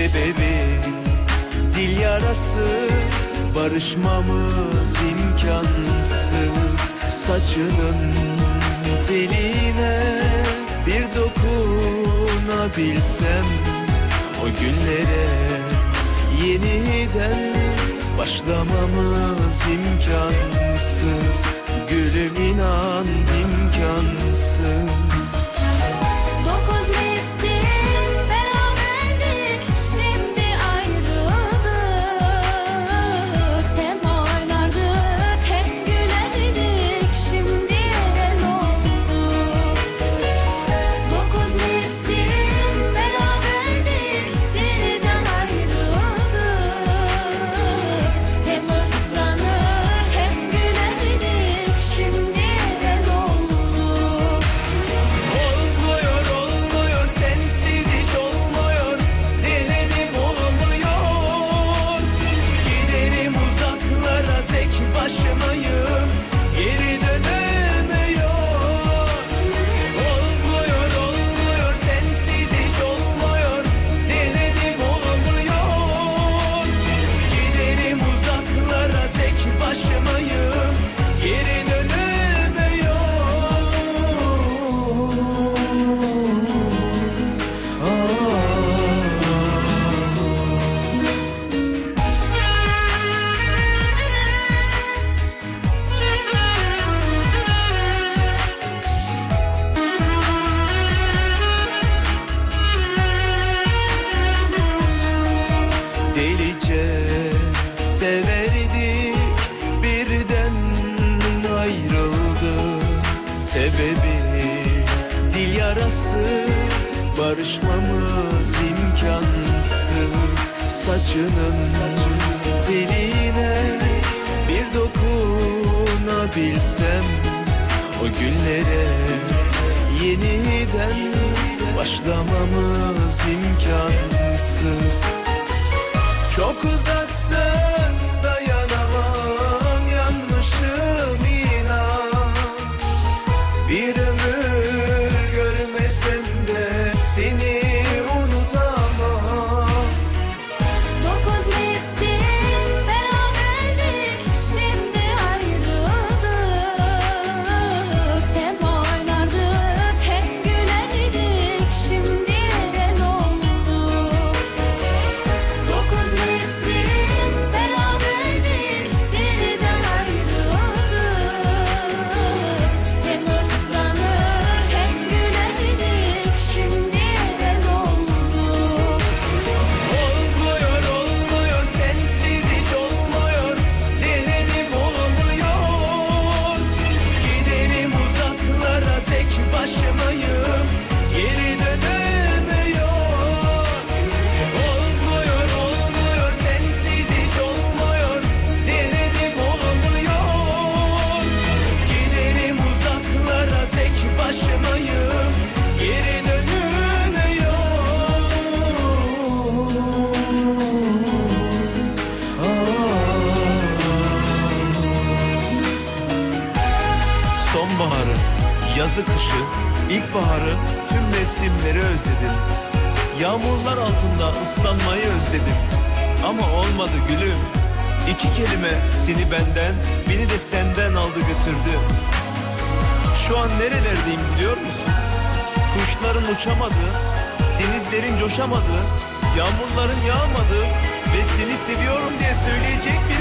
sebebi Dil yarası. Barışmamız imkansız. Saçının teline bir dokunabilsem O günlere yeniden başlamamız imkansız. Yarası barışmamız imkansız. Saçının teline bir dokunabilsem O günlere yeniden başlamamız imkansız. Çok uzaksın yazı kışı, ilkbaharı, tüm mevsimleri özledim. Yağmurlar altında ıslanmayı özledim. Ama olmadı gülüm. İki kelime seni benden, beni de senden aldı götürdü. Şu an nerelerdeyim biliyor musun? Kuşların uçamadığı, denizlerin coşamadığı, yağmurların yağmadığı ve seni seviyorum diye söyleyecek bir